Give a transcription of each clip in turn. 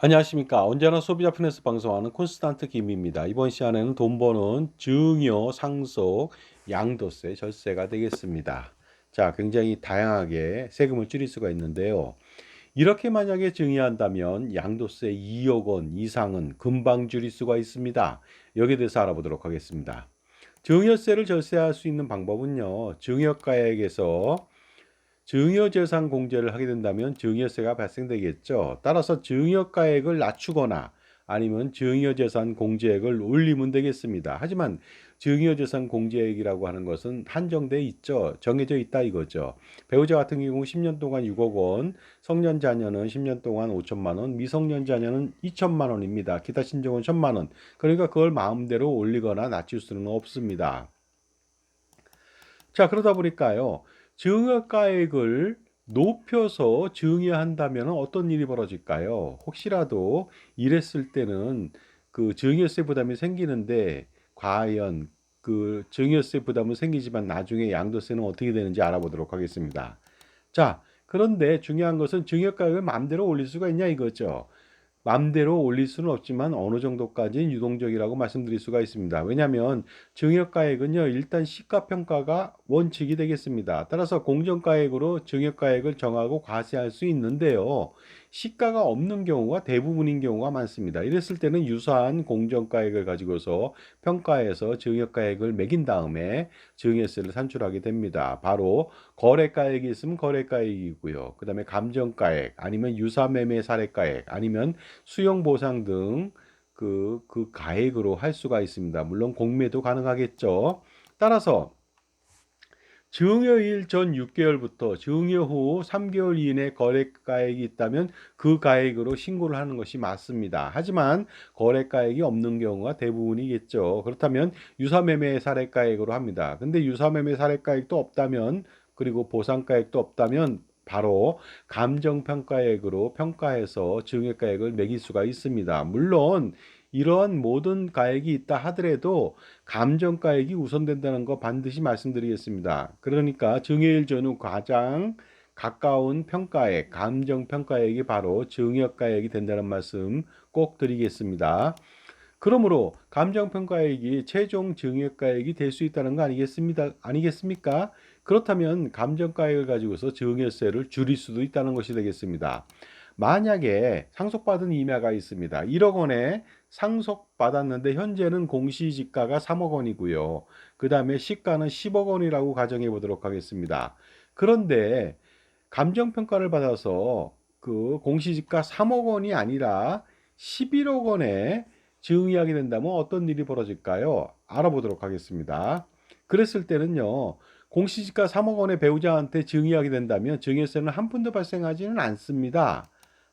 안녕하십니까. 언제나 소비자 편에서 방송하는 콘스탄트 김입니다. 이번 시간에는 돈 버는 증여, 상속, 양도세, 절세가 되겠습니다. 자, 굉장히 다양하게 세금을 줄일 수가 있는데요. 이렇게 만약에 증여한다면 양도세 2억 원 이상은 금방 줄일 수가 있습니다. 여기에 대해서 알아보도록 하겠습니다. 증여세를 절세할 수 있는 방법은요. 증여가액에서 증여재산 공제를 하게 된다면 증여세가 발생되겠죠. 따라서 증여가액을 낮추거나 아니면 증여재산 공제액을 올리면 되겠습니다. 하지만 증여재산 공제액이라고 하는 것은 한정돼 있죠. 정해져 있다 이거죠. 배우자 같은 경우 10년 동안 6억 원, 성년 자녀는 10년 동안 5천만 원, 미성년 자녀는 2천만 원입니다. 기타 신종은 1천만 원. 그러니까 그걸 마음대로 올리거나 낮출 수는 없습니다. 자, 그러다 보니까요. 증여가액을 높여서 증여한다면 어떤 일이 벌어질까요? 혹시라도 이랬을 때는 그 증여세 부담이 생기는데 과연 그 증여세 부담은 생기지만 나중에 양도세는 어떻게 되는지 알아보도록 하겠습니다. 자, 그런데 중요한 것은 증여가액을 마음대로 올릴 수가 있냐 이거죠. 맘대로 올릴 수는 없지만 어느 정도까지는 유동적이라고 말씀드릴 수가 있습니다. 왜냐하면 증여가액은요 일단 시가평가가 원칙이 되겠습니다. 따라서 공정가액으로 증여가액을 정하고 과세할 수 있는데요. 시가가 없는 경우가 대부분인 경우가 많습니다. 이랬을 때는 유사한 공정가액을 가지고서 평가해서 증여가액을 매긴 다음에 증여세를 산출하게 됩니다. 바로 거래가액이 있으면 거래가액이고요. 그 다음에 감정가액 아니면 유사매매 사례가액 아니면 수용보상 등 그, 그 가액으로 할 수가 있습니다. 물론 공매도 가능하겠죠. 따라서 증여일 전 6개월부터 증여 후 3개월 이내 거래가액이 있다면 그 가액으로 신고를 하는 것이 맞습니다. 하지만 거래가액이 없는 경우가 대부분이겠죠. 그렇다면 유사매매 사례가액으로 합니다. 근데 유사매매 사례가액도 없다면 그리고 보상가액도 없다면 바로 감정평가액으로 평가해서 증여가액을 매길 수가 있습니다. 물론 이러한 모든 가액이 있다 하더라도 감정 가액이 우선된다는 거 반드시 말씀드리겠습니다. 그러니까 증여일 전후 가장 가까운 평가액, 감정 평가액이 바로 증여가액이 된다는 말씀 꼭 드리겠습니다. 그러므로 감정평가액이 최종 증여가액이 될 수 있다는 거 아니겠습니다? 아니겠습니까? 그렇다면 감정가액을 가지고서 증여세를 줄일 수도 있다는 것이 되겠습니다. 만약에 상속받은 임야가 있습니다. 1억 원에 상속받았는데 현재는 공시지가가 3억 원이고요. 그 다음에 시가는 10억 원이라고 가정해 보도록 하겠습니다. 그런데 감정평가를 받아서 그 공시지가 3억 원이 아니라 11억 원에 증여하게 된다면 어떤 일이 벌어질까요? 알아보도록 하겠습니다. 그랬을 때는요. 공시지가 3억 원의 배우자한테 증여하게 된다면 증여세는 한 푼도 발생하지는 않습니다.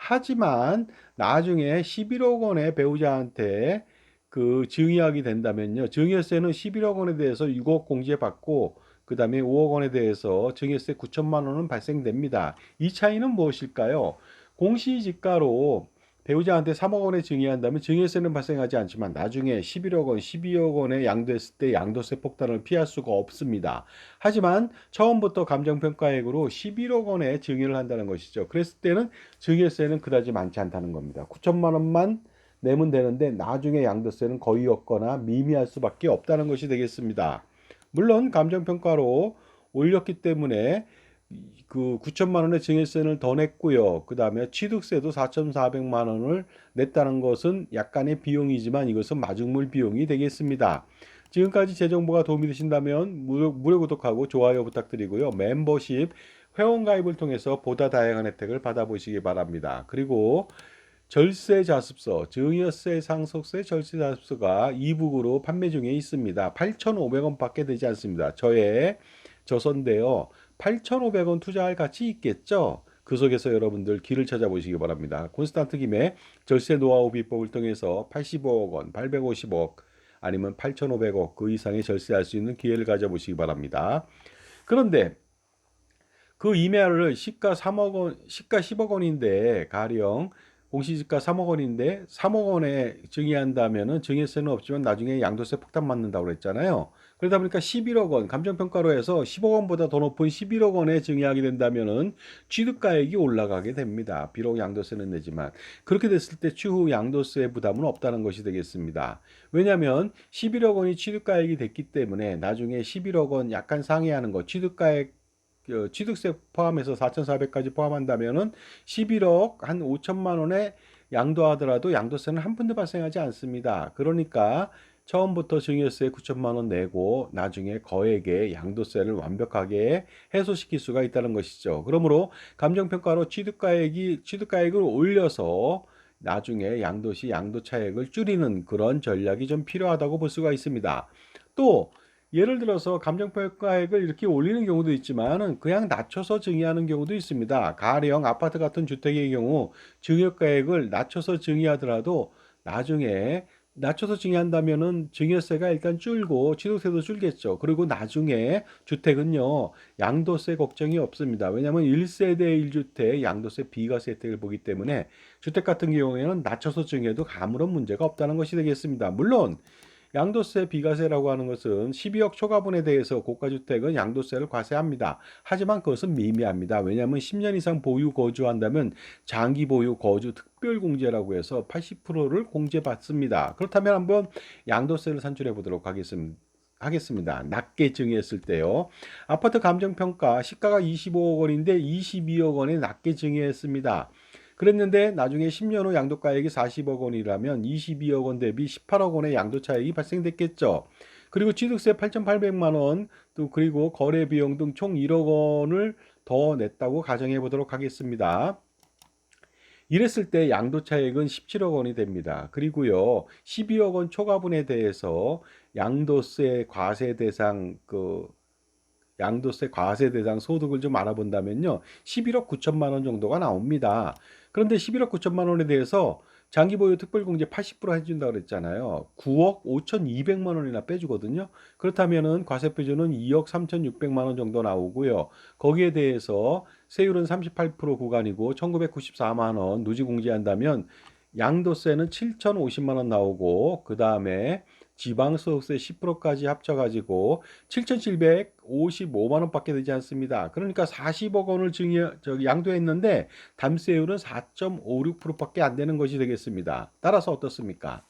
하지만 나중에 11억 원의 배우자한테 그 증여하게 된다면요. 증여세는 11억 원에 대해서 6억 공제 받고 그 다음에 5억 원에 대해서 증여세 9천만 원은 발생됩니다. 이 차이는 무엇일까요? 공시지가로 배우자한테 3억 원에 증여한다면 증여세는 발생하지 않지만 나중에 11억 원, 12억 원에 양도했을 때 양도세 폭탄을 피할 수가 없습니다. 하지만 처음부터 감정평가액으로 11억 원에 증여를 한다는 것이죠. 그랬을 때는 증여세는 그다지 많지 않다는 겁니다. 9천만 원만 내면 되는데 나중에 양도세는 거의 없거나 미미할 수밖에 없다는 것이 되겠습니다. 물론 감정평가로 올렸기 때문에 그 9천만 원의 증여세를 더 냈고요. 그 다음에 취득세도 4,400만 원을 냈다는 것은 약간의 비용이지만 이것은 마중물 비용이 되겠습니다. 지금까지 제 정보가 도움이 되신다면 무료, 무료 구독하고 좋아요 부탁드리고요. 멤버십 회원 가입을 통해서 보다 다양한 혜택을 받아보시기 바랍니다. 그리고 절세 자습서, 증여세, 상속세, 절세 자습서가 이북으로 판매 중에 있습니다. 8,500원 밖에 되지 않습니다. 저의 저서인데요. 8,500원 투자할 가치 있겠죠? 그 속에서 여러분들 길을 찾아보시기 바랍니다. 콘스탄트 김의 절세 노하우 비법을 통해서 85억 원, 850억 아니면 8,500억 그 이상의 절세할 수 있는 기회를 가져보시기 바랍니다. 그런데 그 임야를 시가 3억 원, 시가 10억 원인데 가령 공시지가 3억 원인데 3억 원에 증여한다면은 증여세는 없지만 나중에 양도세 폭탄 맞는다고 그랬잖아요. 그러다 보니까 11억 원 감정평가로 해서 10억 원보다 더 높은 11억 원에 증여하게 된다면은 취득가액이 올라가게 됩니다. 비록 양도세는 내지만 그렇게 됐을 때 추후 양도세 부담은 없다는 것이 되겠습니다. 왜냐하면 11억 원이 취득가액이 됐기 때문에 나중에 11억 원 약간 상회하는 거 취득가액 그 취득세 포함해서 4,400까지 포함한다면은 11억 한 5천만 원에 양도하더라도 양도세는 한 푼도 발생하지 않습니다. 그러니까 처음부터 증여세 9천만 원 내고 나중에 거액의 양도세를 완벽하게 해소시킬 수가 있다는 것이죠. 그러므로 감정평가로 취득가액이 취득가액을 올려서 나중에 양도시 양도 차액을 줄이는 그런 전략이 좀 필요하다고 볼 수가 있습니다. 또 예를 들어서 감정평가액을 이렇게 올리는 경우도 있지만은 그냥 낮춰서 증여하는 경우도 있습니다. 가령 아파트 같은 주택의 경우 증여가액을 낮춰서 증여하더라도 나중에 낮춰서 증여한다면은 증여세가 일단 줄고 취득세도 줄겠죠. 그리고 나중에 주택은요, 양도세 걱정이 없습니다. 왜냐하면 1세대 1주택 양도세 비과세 혜택을 보기 때문에 주택 같은 경우에는 낮춰서 증여해도 아무런 문제가 없다는 것이 되겠습니다. 물론 양도세 비과세라고 하는 것은 12억 초과분에 대해서 고가주택은 양도세를 과세합니다. 하지만 그것은 미미합니다. 왜냐하면 10년 이상 보유 거주한다면 장기 보유 거주 특별공제라고 해서 80%를 공제받습니다. 그렇다면 한번 양도세를 산출해 보도록 하겠습니다. 하겠습니다. 낮게 증여했을 때요. 아파트 감정평가 시가가 25억 원인데 22억 원에 낮게 증여했습니다. 그랬는데 나중에 10년 후 양도가액이 40억 원이라면 22억 원 대비 18억 원의 양도 차익이 발생됐겠죠. 그리고 취득세 8,800만 원, 또 그리고 거래 비용 등 총 1억 원을 더 냈다고 가정해 보도록 하겠습니다. 이랬을 때 양도 차익은 17억 원이 됩니다. 그리고요, 12억 원 초과분에 대해서 양도세 과세 대상 그 양도세 과세 대상 소득을 좀 알아본다면요. 11억 9천만 원 정도가 나옵니다. 그런데 11억 9천만 원에 대해서 장기 보유 특별공제 80% 해준다고 그랬잖아요. 9억 5,200만 원이나 빼주거든요. 그렇다면은 과세 표준은 2억 3,600만 원 정도 나오고요. 거기에 대해서 세율은 38% 구간이고 1,994만 원 누지 공제한다면 양도세는 7,050만 원 나오고 그 다음에 지방소득세 10%까지 합쳐가지고 7,755만 원밖에 되지 않습니다. 그러니까 40억 원을 증여 저기 양도했는데 담세율은 4.56%밖에 안 되는 것이 되겠습니다. 따라서 어떻습니까?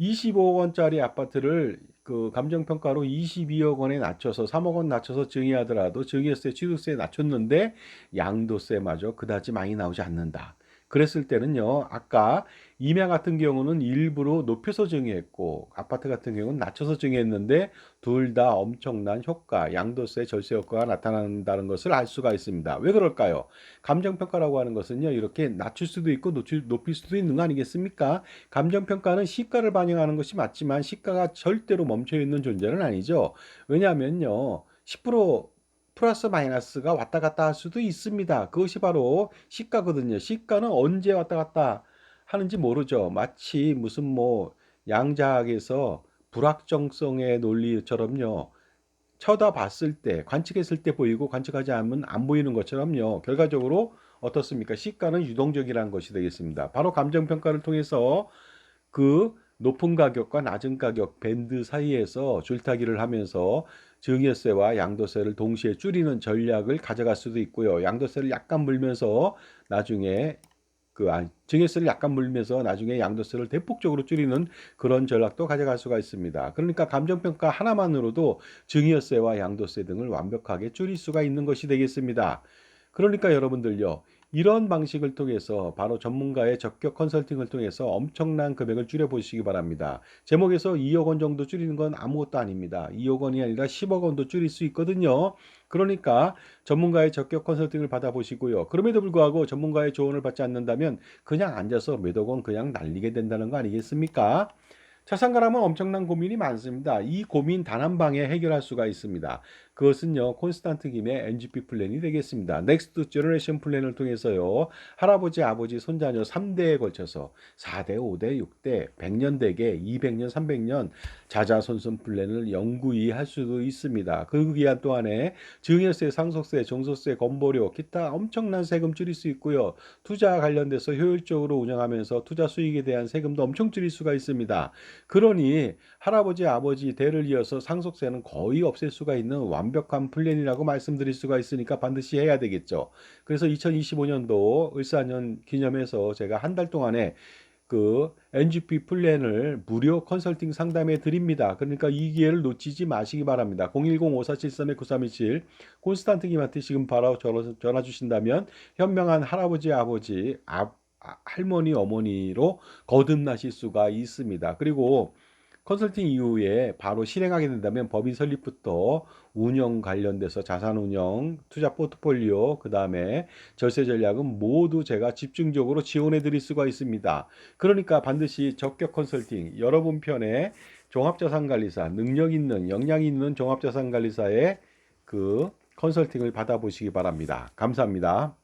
25억 원짜리 아파트를 그 감정평가로 22억 원에 낮춰서 3억 원 낮춰서 증여하더라도 증여세, 취득세 낮췄는데 양도세마저 그다지 많이 나오지 않는다. 그랬을 때는요, 아까 임야 같은 경우는 일부러 높여서 증여했고, 아파트 같은 경우는 낮춰서 증여했는데, 둘 다 엄청난 효과, 양도세 절세 효과가 나타난다는 것을 알 수가 있습니다. 왜 그럴까요? 감정평가라고 하는 것은요, 이렇게 낮출 수도 있고, 높일, 높일 수도 있는 거 아니겠습니까? 감정평가는 시가를 반영하는 것이 맞지만, 시가가 절대로 멈춰 있는 존재는 아니죠. 왜냐하면요, 10% 플러스 마이너스가 왔다 갔다 할 수도 있습니다. 그것이 바로 시가거든요. 시가는 언제 왔다 갔다 하는지 모르죠. 마치 무슨 뭐 양자학에서 불확정성의 논리처럼요. 쳐다봤을 때, 관측했을 때 보이고 관측하지 않으면 안 보이는 것처럼요. 결과적으로 어떻습니까? 시가는 유동적이라는 것이 되겠습니다. 바로 감정평가를 통해서 그 높은 가격과 낮은 가격 밴드 사이에서 줄타기를 하면서 증여세와 양도세를 동시에 줄이는 전략을 가져갈 수도 있고요. 양도세를 약간 물면서 나중에 그 아, 증여세를 약간 물면서 나중에 양도세를 대폭적으로 줄이는 그런 전략도 가져갈 수가 있습니다. 그러니까 감정평가 하나만으로도 증여세와 양도세 등을 완벽하게 줄일 수가 있는 것이 되겠습니다. 그러니까 여러분들요. 이런 방식을 통해서 바로 전문가의 적격 컨설팅을 통해서 엄청난 금액을 줄여 보시기 바랍니다. 제목에서 2억 원 정도 줄이는 건 아무것도 아닙니다. 2억 원이 아니라 10억 원도 줄일 수 있거든요. 그러니까 전문가의 적격 컨설팅을 받아보시고요. 그럼에도 불구하고 전문가의 조언을 받지 않는다면 그냥 앉아서 몇억 원 그냥 날리게 된다는 거 아니겠습니까? 자산가라면 엄청난 고민이 많습니다. 이 고민 단 한 방에 해결할 수가 있습니다. 그것은요 콘스탄트 김의 NGP 플랜이 되겠습니다. 넥스트 제너레이션 플랜을 통해서요 할아버지 아버지 손자녀 3대에 걸쳐서 4대 5대 6대 100년 대계 200년 300년 자자손손 플랜을 영구히 할 수도 있습니다. 그 기한 동안에 증여세, 상속세, 종소세, 건보료, 기타 엄청난 세금 줄일 수 있고요. 투자 관련돼서 효율적으로 운영하면서 투자 수익에 대한 세금도 엄청 줄일 수가 있습니다. 그러니 할아버지 아버지 대를 이어서 상속세는 거의 없앨 수가 있는 완 벽한 플랜이라고 말씀드릴 수가 있으니까 반드시 해야 되겠죠. 그래서 2025년도 을사년 기념해서 제가 한 달 동안에 그 NGP 플랜을 무료 컨설팅 상담해 드립니다. 그러니까 이 기회를 놓치지 마시기 바랍니다. 010-5473-9327 콘스탄트 김한테 지금 바로 전화, 전화 주신다면 현명한 할아버지 아버지 아, 아, 할머니 어머니로 거듭나실 수가 있습니다. 그리고 컨설팅 이후에 바로 실행하게 된다면 법인 설립부터 운영 관련돼서 자산 운영, 투자 포트폴리오, 그 다음에 절세 전략은 모두 제가 집중적으로 지원해 드릴 수가 있습니다. 그러니까 반드시 적격 컨설팅, 여러분 편에 종합자산관리사, 능력 있는, 역량 있는 종합자산관리사의 그 컨설팅을 받아보시기 바랍니다. 감사합니다.